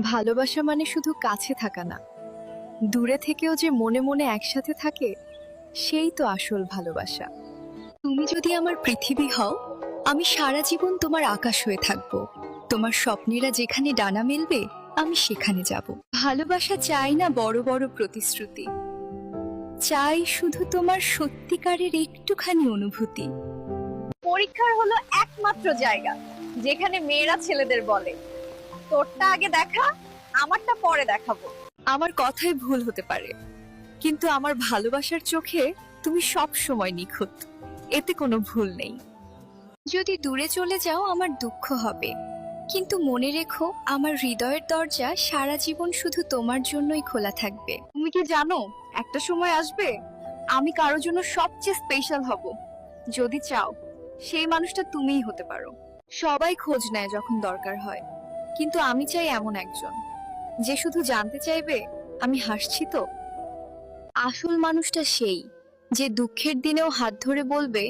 ভালোবাসা মানে শুধু কাছে থাকা না। দূরে থেকেও যে মনে মনে একসাথে থাকে, সেই তো আসল ভালোবাসা। তুমি যদি আমার পৃথিবী হও, আমি সারা জীবন তোমার আকাশ হয়ে থাকব। তোমার স্বপ্নেরা যেখানে ডানা মেলবে, আমি সেখানে যাব। ভালোবাসা চাই না বড় বড় প্রতিশ্রুতি। চাই শুধু তোমার সত্যিকারের একটুখানি অনুভূতি। পরীক্ষার হলো একমাত্র জায়গা, যেখানে মেয়েরা ছেলেদের বলে। তোরটা আগে দেখা, আমারটা পরে দেখাবো। আমার কথাই ভুল হতে পারে, কিন্তু আমার ভালোবাসার চোখে তুমি সব সময় নিখুঁত, এতে কোনো ভুল নেই। যদি দূরে চলে যাও, আমার দুঃখ হবে, কিন্তু মনে রেখো, আমার হৃদয়ের দরজা সারা জীবন শুধু তোমার জন্যই খোলা থাকবে। তুমি কি জানো, একটা সময় আসবে, আমি কারোর জন্য সবচেয়ে স্পেশাল হব। যদি চাও, সেই মানুষটা তুমিই হতে পারো। সবাই খোঁজ নেয় যখন দরকার হয়। কিন্তু আমি চাই এমন একজন। যে শুধু জানতে চাইবে, আমি হাসছি তো। আসল মানুষটা সেই, যে দুঃখের দিনেও হাত ধরে বলবে,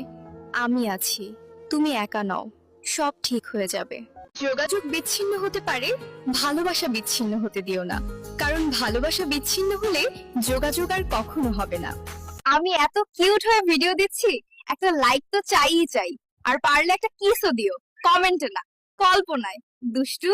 আমি আছি, তুমি একা নও, সব ঠিক হয়ে যাবে। যোগাযোগ বিচ্ছিন্ন হতে পারে, ভালোবাসা বিচ্ছিন্ন হতে দিও না। কারণ ভালোবাসা বিচ্ছিন্ন হলে যোগাযোগ আর কখনো হবে না। আমি এত কিউট হয়ে ভিডিও দিচ্ছি, একটা লাইক তো চাইই চাই। আর পারলে একটা কিসও দিও, কমেন্টে না, কল্পনায়। দুষ্টু?